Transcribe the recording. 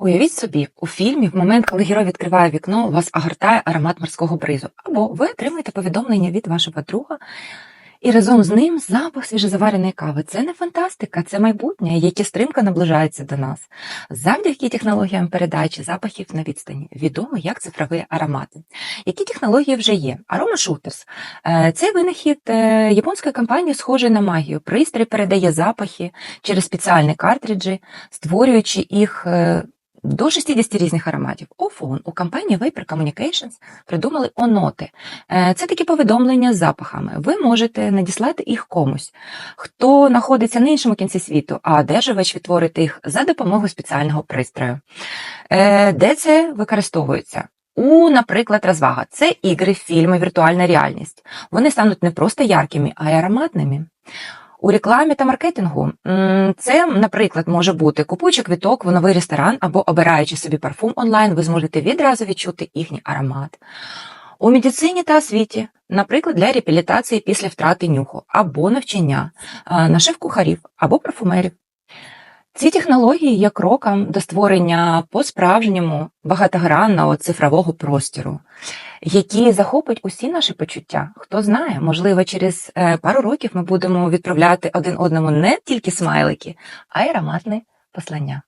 Уявіть собі, у фільмі, в момент, коли герой відкриває вікно, вас огортає аромат морського бризу, або ви отримуєте повідомлення від вашого друга, і разом з ним запах свіжозавареної кави. Це не фантастика, це майбутнє, яке стрімко наближається до нас. Завдяки технологіям передачі запахів на відстані відомо як цифрові аромати. Які технології вже є? Aroma Shooters – це винахід е, японської компанії, схожий на магію. Пристрій передає запахи через спеціальні картриджі, створюючи їх е, до 60 різних ароматів. Офон у компанії Vapor Communications придумали оноти. Е, Це такі повідомлення з запахами. Ви можете надіслати їх комусь, хто знаходиться на іншому кінці світу, а одержувач відтворить їх за допомогою спеціального пристрою. Е, Де це використовується? У, наприклад, розвага. Це ігри, фільми, віртуальна реальність. Вони стануть не просто яркими, а й ароматними. У рекламі та маркетингу це, наприклад, може бути купуючи квіток в новий ресторан або обираючи собі парфум онлайн, ви зможете відразу відчути їхній аромат. У медицині та освіті, наприклад, для реабілітації після втрати нюху, або навчання, нашив кухарів або парфумерів. Ці технології є кроком до створення по-справжньому багатогранного цифрового простору, які захопить усі наші почуття. Хто знає, можливо, через е, пару років ми будемо відправляти один одному не тільки смайлики, а й ароматне послання.